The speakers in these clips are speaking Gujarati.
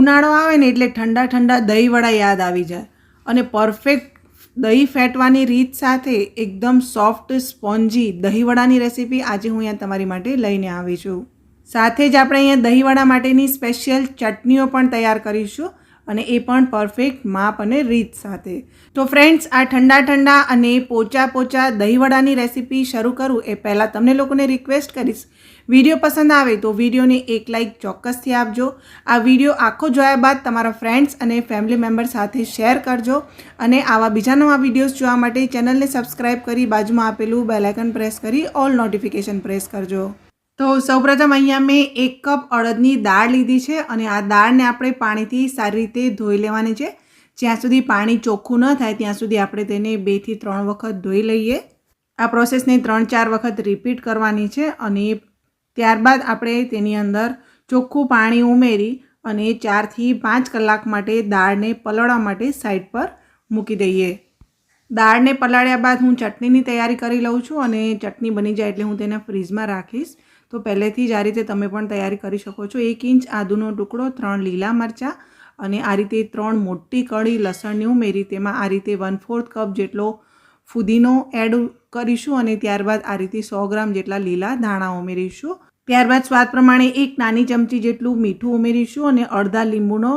ઉનાળો આવે ને એટલે ઠંડા ઠંડા દહીંવડા યાદ આવી જાય. અને પરફેક્ટ દહીં ફેટવાની રીત સાથે એકદમ સોફ્ટ સ્પોન્જી દહીંવડાની રેસીપી આજે હું અહીંયા તમારી માટે લઈને આવી છું. સાથે જ આપણે અહીંયા દહીંવડા માટેની સ્પેશિયલ ચટણીઓ પણ તૈયાર કરીશું. અને એ પણ પરફેક્ટ માપ અને રીત સાથે. તો ફ્રેન્ડ્સ આ ઠંડા ઠંડા અને પોચા પોચા દહીંવડાની રેસીપી શરૂ કરું એ પહેલાં તમને લોકોને રિક્વેસ્ટ કરીશ. વીડિયો પસંદ આવે તો વિડીયોને એક લાઇક ચોક્કસથી આપજો. આ વીડિયો આખો જોયા બાદ તમારા ફ્રેન્ડ્સ અને ફેમિલી મેમ્બર સાથે શેર કરજો અને આવા બીજા નવા વિડીયોઝ જોવા માટે ચેનલને સબસ્ક્રાઇબ કરી બાજુમાં આપેલું બેલાઇકન પ્રેસ કરી ઓલ નોટિફિકેશન પ્રેસ કરજો. તો સૌપ્રથમ અહીંયા મેં એક કપ અડદની દાળ લીધી છે અને આ દાળને આપણે પાણીથી સારી રીતે ધોઈ લેવાની છે. જ્યાં સુધી પાણી ચોખ્ખું ન થાય ત્યાં સુધી આપણે તેને બેથી ત્રણ વખત ધોઈ લઈએ. આ પ્રોસેસને ત્રણ ચાર વખત રિપીટ કરવાની છે અને ત્યારબાદ આપણે તેની અંદર ચોખ્ખું પાણી ઉમેરી અને ચારથી પાંચ કલાક માટે દાળને પલળવા માટે સાઈડ પર મૂકી દઈએ. દાળને પલાળ્યા બાદ હું ચટણીની તૈયારી કરી લઉં છું અને ચટણી બની જાય એટલે હું તેને ફ્રીજમાં રાખીશ. તો પહેલેથી જ આ રીતે તમે પણ તૈયારી કરી શકો છો. એક ઇંચ આદુનો ટુકડો, ત્રણ લીલા મરચાં અને આ રીતે ત્રણ મોટી કળી લસણની ઉમેરી. તેમાં આ રીતે વન ફોર્થ કપ જેટલો ફુદીનો એડ કરીશું અને ત્યારબાદ આ રીતે સો ગ્રામ જેટલા લીલા ધાણા ઉમેરીશું. ત્યારબાદ સ્વાદ પ્રમાણે એક નાની ચમચી જેટલું મીઠું ઉમેરીશું અને અડધા લીંબુનો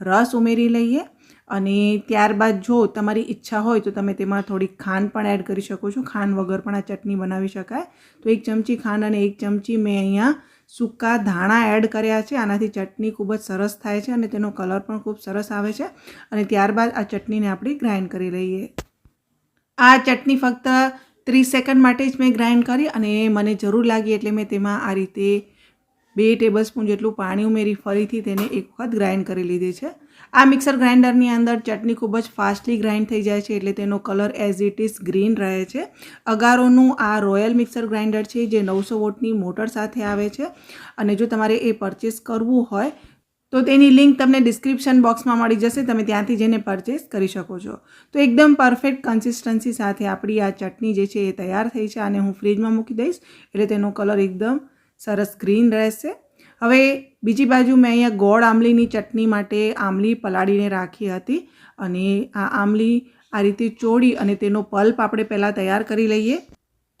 રસ ઉમેરી લઈએ. અને ત્યારબાદ જો તમારી ઈચ્છા હોય તો તમે તેમાં થોડી ખાંડ પણ એડ કરી શકો છો. ખાંડ વગર પણ આ ચટણી બનાવી શકાય. તો એક ચમચી ખાંડ અને એક ચમચી મેં અહીંયા સૂકા ધાણા એડ કર્યા છે. આનાથી ચટણી ખૂબ જ સરસ થાય છે અને તેનો કલર પણ ખૂબ સરસ આવે છે. અને ત્યારબાદ આ ચટણીને આપણે ગ્રાઇન્ડ કરી લઈએ. આ ચટણી ફક્ત ત્રીસ સેકન્ડ માટે જ મેં ગ્રાઇન્ડ કરી અને મને જરૂર લાગી એટલે મેં તેમાં આ રીતે બે ટેબલ સ્પૂન જેટલું પાણી ઉમેરી ફરીથી તેને એક વખત ગ્રાઇન્ડ કરી લીધી છે. આ મિક્સર ગ્રાઇન્ડરની અંદર ચટણી ખૂબ જ ફાસ્ટલી ગ્રાઇન્ડ થઈ જાય છે એટલે તેનો colour as it is green રહે છે. અગારોનું આ રોયલ મિક્સર ગ્રાઇન્ડર છે જે નવસો વોટની મોટર સાથે આવે છે અને જો તમારે એ પરચેસ કરવું હોય તો તેની લિંક તમને ડિસ્ક્રિપ્શન બોક્સમાં મળી જશે. તમે ત્યાંથી જઈને પરચેસ કરી શકો છો. તો એકદમ પરફેક્ટ કન્સિસ્ટન્સી સાથે આપણી આ ચટણી જે છે એ તૈયાર થઈ છે અને હું ફ્રીજમાં મૂકી દઈશ એટલે તેનો કલર એકદમ સરસ ગ્રીન રહેશે. હવે બીજી બાજુ મેં અહીંયા ગોળ આંબલીની ચટણી માટે આંબલી પલાળીને રાખી હતી અને આ આંબલી આ રીતે ચોળી અને તેનો પલ્પ આપણે પહેલાં તૈયાર કરી લઈએ.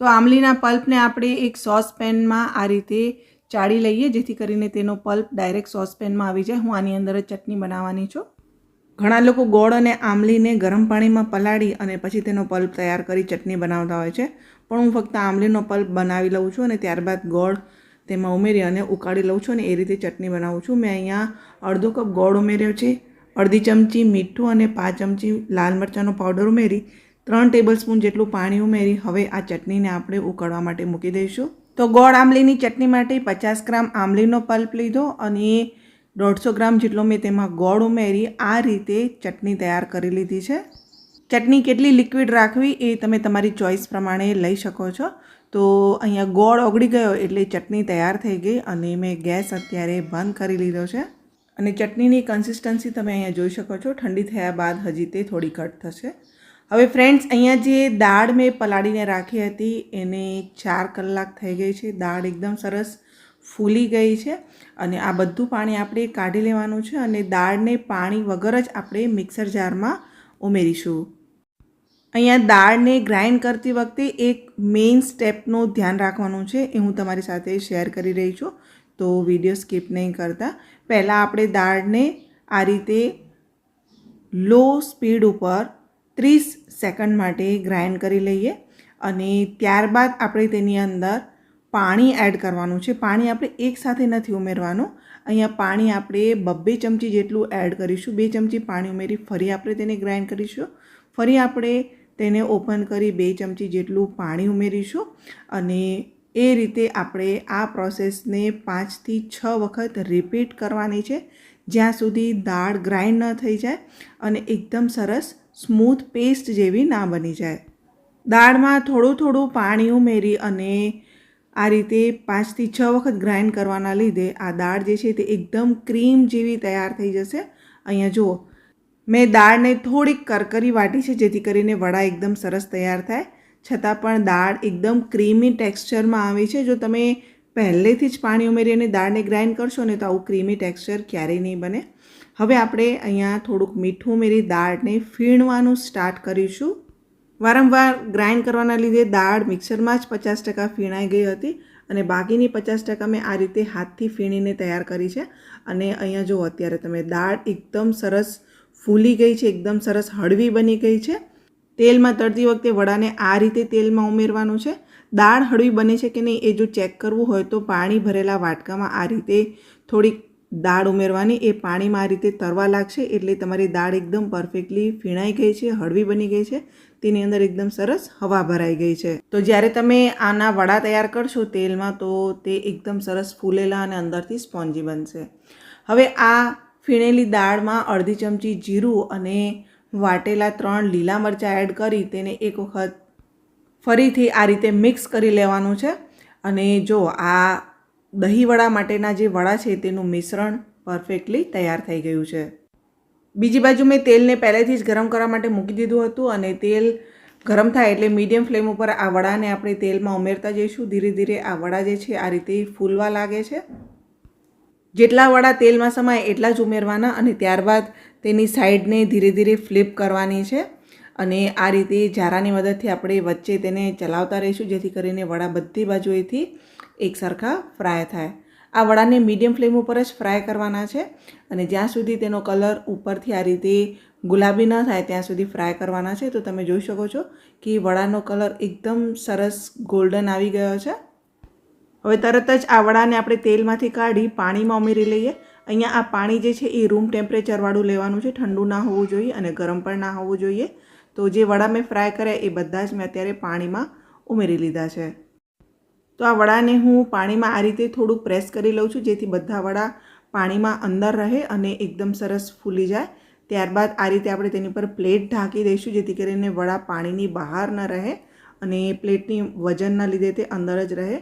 તો આંબલીના પલ્પને આપણે એક સોસપેનમાં આ રીતે ચાળી લઈએ, જેથી કરીને તેનો પલ્પ ડાયરેક્ટ સોસપેનમાં આવી જાય. હું આની અંદર જ ચટણી બનાવવાની છું. ઘણા લોકો ગોળ અને આંબલીને ગરમ પાણીમાં પલાળી અને પછી તેનો પલ્પ તૈયાર કરી ચટણી બનાવતા હોય છે. પણ હું ફક્ત આંબલીનો પલ્પ બનાવી લઉં છું અને ત્યારબાદ ગોળ તેમાં ઉમેરી અને ઉકાળી લઉં છું અને એ રીતે ચટણી બનાવું છું. મેં અહીંયા અડધો કપ ગોળ ઉમેર્યો છે. અડધી ચમચી મીઠું અને પાંચ ચમચી લાલ મરચાંનો પાવડર ઉમેરી ત્રણ ટેબલ સ્પૂન જેટલું પાણી ઉમેરી હવે આ ચટણીને આપણે ઉકાળવા માટે મૂકી દઈશું. તો ગોળ આંબલીની ચટણી માટે પચાસ ગ્રામ આંબલીનો પલ્પ લીધો અને દોઢસો ગ્રામ જેટલો મેં તેમાં ગોળ ઉમેરી આ રીતે ચટણી તૈયાર કરી લીધી છે. ચટણી કેટલી લિક્વિડ રાખવી એ તમે તમારી ચોઈસ પ્રમાણે લઈ શકો છો. તો અહીંયા ગોળ ઓગળી ગયો એટલે ચટણી તૈયાર થઈ ગઈ અને મેં ગેસ અત્યારે બંધ કરી લીધો છે. અને ચટણીની કન્સિસ્ટન્સી તમે અહીંયા જોઈ શકો છો, ઠંડી થયા બાદ હજી તે થોડી ઘટ થશે. હવે ફ્રેન્ડ્સ અહીંયા જે દાળ મેં પલાળીને રાખી હતી એને ચાર કલાક થઈ ગઈ છે. દાળ એકદમ સરસ ફૂલી ગઈ છે અને આ બધું પાણી આપણે કાઢી લેવાનું છે અને દાળને પાણી વગર જ આપણે મિક્સર જારમાં ઉમેરીશું. અહીંયા દાળને ગ્રાઇન્ડ કરતી વખતે એક મેઇન સ્ટેપનું ધ્યાન રાખવાનું છે એ હું તમારી સાથે શેર કરી રહી છું. તો વીડિયો સ્કીપ નહીં કરતા. પહેલાં આપણે દાળને આ રીતે લો સ્પીડ ઉપર ત્રીસ સેકન્ડ માટે ગ્રાઇન્ડ કરી લઈએ અને ત્યારબાદ આપણે તેની અંદર પાણી એડ કરવાનું છે. પાણી આપણે એકસાથે નથી ઉમેરવાનું. અહીંયા પાણી આપણે બબ્બે ચમચી જેટલું એડ કરીશું. બે ચમચી પાણી ઉમેરી ફરી આપણે તેને ગ્રાઇન્ડ કરીશું. ફરી આપણે તેને ઓપન કરી બે ચમચી જેટલું પાણી ઉમેરીશું અને એ રીતે આપણે આ પ્રોસેસને પાંચથી છ વખત રિપીટ કરવાની છે, જ્યાં સુધી દાળ ગ્રાઇન્ડ ન થઈ જાય અને એકદમ સરસ સ્મૂથ પેસ્ટ જેવી ના બની જાય. દાળમાં થોડું થોડું પાણી ઉમેરી અને આ રીતે પાંચથી છ વખત ગ્રાઇન્ડ કરવાના લીધે આ દાળ જે છે તે એકદમ ક્રીમ જેવી તૈયાર થઈ જશે. અહીંયા જુઓ મેં દાળને થોડીક કરકરી વાટી છે, જેથી કરીને વડા એકદમ સરસ તૈયાર થાય. છતાં પણ દાળ એકદમ ક્રીમી ટેક્સચરમાં આવી છે. જો તમે પહેલેથી જ પાણી ઉમેરી અને દાળને ગ્રાઇન્ડ કરશો ને, તો આવું ક્રીમી ટેક્સચર ક્યારેય નહીં બને. હવે આપણે અહીંયા થોડુંક મીઠું ઉમેરી દાળને ફીણવાનું સ્ટાર્ટ કરીશું. વારંવાર ગ્રાઇન્ડ કરવાના લીધે દાળ મિક્સરમાં જ પચાસ ટકા ફીણાઈ ગઈ હતી અને બાકીની પચાસ ટકા મેં આ રીતે હાથથી ફીણીને તૈયાર કરી છે. અને અહીંયા જો અત્યારે તમે દાળ એકદમ સરસ ફૂલી ગઈ છે, એકદમ સરસ હળવી બની ગઈ છે. તેલમાં તળતી વખતે વડાને આ રીતે તેલમાં ઉમેરવાનું છે. દાળ હળવી બને છે કે નહીં એ જો ચેક કરવું હોય તો પાણી ભરેલા વાટકામાં આ રીતે થોડીક દાળ ઉમેરવાની, એ પાણીમાં આ રીતે તરવા લાગશે એટલે તમારી દાળ એકદમ પરફેક્ટલી ફીણાઈ ગઈ છે, હળવી બની ગઈ છે. તેની અંદર એકદમ સરસ હવા ભરાઈ ગઈ છે. તો જ્યારે તમે આના વડા તૈયાર કરશો તેલમાં તો તે એકદમ સરસ ફૂલેલા અને અંદરથી સ્પોન્જી બનશે. હવે આ ફીણેલી દાળમાં અડધી ચમચી જીરું અને વાટેલા ત્રણ લીલા મરચાં એડ કરી તેને એક વખત ફરીથી આ રીતે મિક્સ કરી લેવાનું છે. અને જો આ દહીંવડા માટેના જે વડા છે તેનું મિશ્રણ પરફેક્ટલી તૈયાર થઈ ગયું છે. બીજી બાજુ મેં તેલને પહેલેથી જ ગરમ કરવા માટે મૂકી દીધું હતું અને તેલ ગરમ થાય એટલે મીડિયમ ફ્લેમ ઉપર આ વડાને આપણે તેલમાં ઉમેરતા જઈશું. ધીરે ધીરે આ વડા જે છે આ રીતે ફૂલવા લાગે છે. જેટલા વડા તેલમાં સમાય એટલા જ ઉમેરવાના અને ત્યારબાદ તેની સાઈડને ધીરે ધીરે ફ્લિપ કરવાની છે. અને આ રીતે ઝારાની મદદથી આપણે વચ્ચે તેને ચલાવતા રહીશું, જેથી કરીને વડા બધી બાજુએથી એકસરખા ફ્રાય થાય. આ વડાને મીડિયમ ફ્લેમ ઉપર જ ફ્રાય કરવાના છે અને જ્યાં સુધી તેનો કલર ઉપરથી આ રીતે ગુલાબી ન થાય ત્યાં સુધી ફ્રાય કરવાના છે. તો તમે જોઈ શકો છો કે વડાનો કલર એકદમ સરસ ગોલ્ડન આવી ગયો છે. હવે તરત જ આ વડાને આપણે તેલમાંથી કાઢી પાણીમાં ઉમેરી લઈએ. અહીંયા આ પાણી જે છે એ રૂમ ટેમ્પરેચરવાળું લેવાનું છે. ઠંડુ ના હોવું જોઈએ અને ગરમ પણ ના હોવું જોઈએ. તો જે વડા મેં ફ્રાય કર્યા એ બધા જ મેં અત્યારે પાણીમાં ઉમેરી લીધા છે. તો આ વડાને હું પાણીમાં આ રીતે થોડુંક પ્રેસ કરી લઉં છું જેથી બધા વડા પાણીમાં અંદર રહે અને એકદમ સરસ ફૂલી જાય. ત્યારબાદ આ રીતે આપણે તેની પર પ્લેટ ઢાંકી દઈશું જેથી કરીને વડા પાણીની બહાર ન રહે અને પ્લેટની વજનના લીધે તે અંદર જ રહે.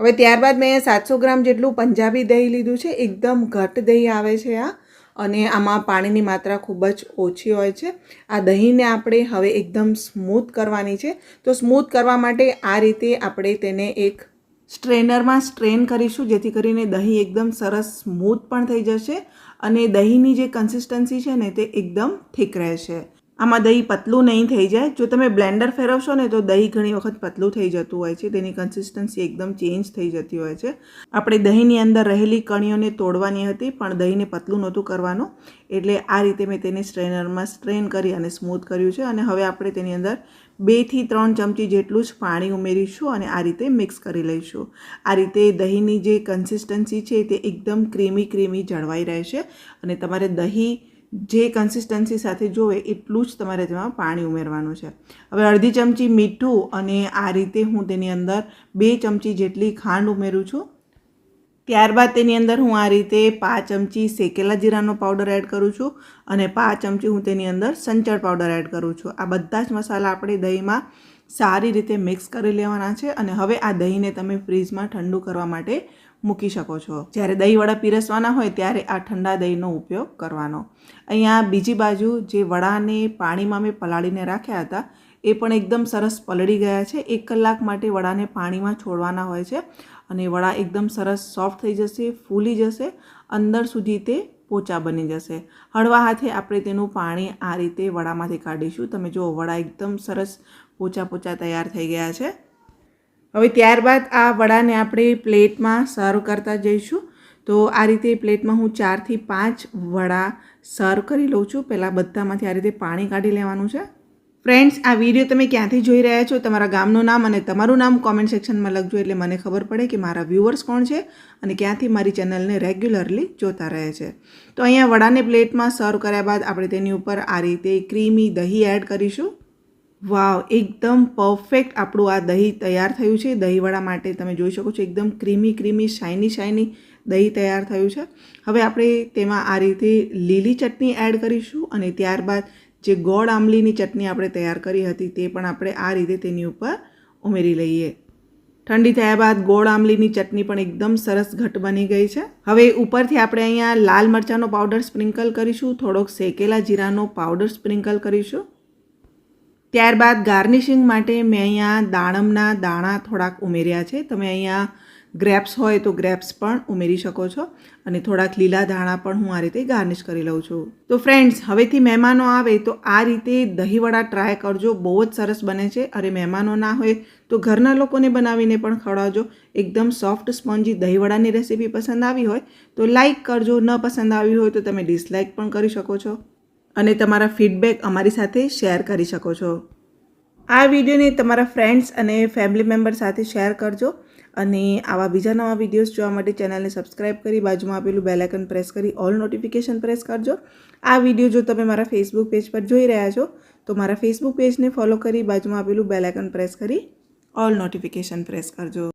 હવે ત્યારબાદ મેં સાતસો ગ્રામ જેટલું પંજાબી દહીં લીધું છે. એકદમ ઘટ દહીં આવે છે આ. અને આમાં પાણીની માત્રા ખૂબ જ ઓછી હોય છે. આ દહીંને આપણે હવે એકદમ સ્મૂથ કરવાની છે. તો સ્મૂથ કરવા માટે આ રીતે આપણે તેને એક સ્ટ્રેનરમાં સ્ટ્રેન કરીશું, જેથી કરીને દહીં એકદમ સરસ સ્મૂથ પણ થઈ જશે અને દહીંની જે કન્સિસ્ટન્સી છે ને તે એકદમ ઠીક રહેશે. આમાં દહીં પતલું નહીં થઈ જાય. જો તમે બ્લેન્ડર ફેરવશો ને તો દહીં ઘણી વખત પતલું થઈ જતું હોય છે. તેની કન્સિસ્ટન્સી એકદમ ચેન્જ થઈ જતી હોય છે. આપણે દહીંની અંદર રહેલી કણીઓને તોડવાની હતી, પણ દહીંને પતલું નહોતું કરવાનું. એટલે આ રીતે મેં તેને સ્ટ્રેનરમાં સ્ટ્રેન કરી અને સ્મૂથ કર્યું છે. અને હવે આપણે તેની અંદર બેથી ત્રણ ચમચી જેટલું જ પાણી ઉમેરીશું અને આ રીતે મિક્સ કરી લઈશું. આ રીતે દહીંની જે કન્સિસ્ટન્સી છે તે એકદમ ક્રીમી ક્રીમી જળવાઈ રહેશે. અને તમારે દહીં જે કન્સિસ્ટન્સી સાથે જોવે એટલું જ તમારે તેમાં પાણી ઉમેરવાનું છે. હવે અડધી ચમચી મીઠું અને આ રીતે હું તેની અંદર બે ચમચી જેટલી ખાંડ ઉમેરું છું. ત્યારબાદ તેની અંદર હું આ રીતે પાંચ ચમચી શેકેલા જીરાનો પાવડર એડ કરું છું અને પાંચ ચમચી હું તેની અંદર સંચળ પાવડર એડ કરું છું. આ બધા જ મસાલા આપણે દહીંમાં સારી રીતે મિક્સ કરી લેવાના છે અને હવે આ દહીંને તમે ફ્રીજમાં ઠંડુ કરવા માટે મૂકી શકો છો. જ્યારે દહીં વડા પીરસવાના હોય ત્યારે આ ઠંડા દહીંનો ઉપયોગ કરવાનો. અહીંયા બીજી બાજુ જે વડાને પાણીમાં મેં પલાળીને રાખ્યા હતા, એ પણ એકદમ સરસ પલળી ગયા છે. એક કલાક માટે વડાને પાણીમાં છોડવાના હોય છે અને વડા એકદમ સરસ સોફ્ટ થઈ જશે, ફૂલી જશે, અંદર સુધી તે પોચા બની જશે. હળવા હાથે આપણે તેનું પાણી આ રીતે વડામાંથી કાઢીશું. તમે જુઓ, વડા એકદમ સરસ પોચા પોચા તૈયાર થઈ ગયા છે. હવે ત્યારબાદ આ વડાને આપણે પ્લેટમાં સર્વ કરતા જઈશું. તો આ રીતે પ્લેટમાં હું ચારથી પાંચ વડા સર્વ કરી લઉં છું. પહેલાં બધામાંથી આ રીતે પાણી કાઢી લેવાનું છે. ફ્રેન્ડ્સ, આ વીડિયો તમે ક્યાંથી જોઈ રહ્યા છો? તમારા ગામનું નામ અને તમારું નામ કોમેન્ટ સેક્શનમાં લખજો એટલે મને ખબર પડે કે મારા વ્યૂવર્સ કોણ છે અને ક્યાંથી મારી ચેનલને રેગ્યુલરલી જોતા રહે છે. તો અહીંયા વડાને પ્લેટમાં સર્વ કર્યા બાદ આપણે તેની ઉપર આ રીતે ક્રીમી દહીં એડ કરીશું. વાવ, એકદમ પરફેક્ટ આપણું આ દહીં તૈયાર થયું છે. દહીંવડા માટે તમે જોઈ શકો છો, એકદમ ક્રીમી ક્રીમી શાઇની શાઇની દહીં તૈયાર થયું છે. હવે આપણે તેમાં આ રીતે લીલી ચટણી એડ કરીશું અને ત્યારબાદ જે ગોળ આંબલીની ચટણી આપણે તૈયાર કરી હતી તે પણ આપણે આ રીતે તેની ઉપર ઉમેરી લઈએ. ઠંડી થયા બાદ ગોળ આંબલીની ચટણી પણ એકદમ સરસ ઘટ બની ગઈ છે. હવે ઉપરથી આપણે અહીંયા લાલ મરચાંનો પાવડર સ્પ્રિંકલ કરીશું, થોડોક શેકેલા જીરાનો પાવડર સ્પ્રિંકલ કરીશું. ત્યારબાદ ગાર્નિશિંગ માટે મેં અહીંયા દાણમના દાણા થોડાક ઉમેર્યા છે. તમે અહીંયા ગ્રેપ્સ હોય તો ગ્રેપ્સ પણ ઉમેરી શકો છો અને થોડાક લીલા ધાણા પણ હું આ રીતે ગાર્નિશ કરી લઉં છું. તો ફ્રેન્ડ્સ, હવેથી મહેમાનો આવે તો આ રીતે દહીંવડા ટ્રાય કરજો. બહુ જ સરસ બને છે. અરે મહેમાનો ના હોય તો ઘરના લોકોને બનાવીને પણ ખવડાવજો. એકદમ સોફ્ટ સ્પોન્જી દહીંવડાની રેસીપી પસંદ આવી હોય તો લાઇક કરજો. ન પસંદ આવી હોય તો તમે ડિસલાઇક પણ કરી શકો છો. અને તમારા ફીડબેક અમારી સાથે શેર કરી શકો છો. આ વિડીયોને તમારા ફ્રેન્ડ્સ અને ફેમિલી મેમ્બર સાથે શેર કરજો અને આવા બીજા નવા વિડીયોઝ જોવા માટે ચેનલને સબસ્ક્રાઇબ કરી બાજુમાં આપેલું બેલાઇકન પ્રેસ કરી ઓલ નોટિફિકેશન પ્રેસ કરજો. આ વીડિયો જો તમે મારા ફેસબુક પેજ પર જોઈ રહ્યા છો, તો મારા ફેસબુક પેજને ફોલો કરી બાજુમાં આપેલું બેલાઇકન પ્રેસ કરી ઓલ નોટિફિકેશન પ્રેસ કરજો.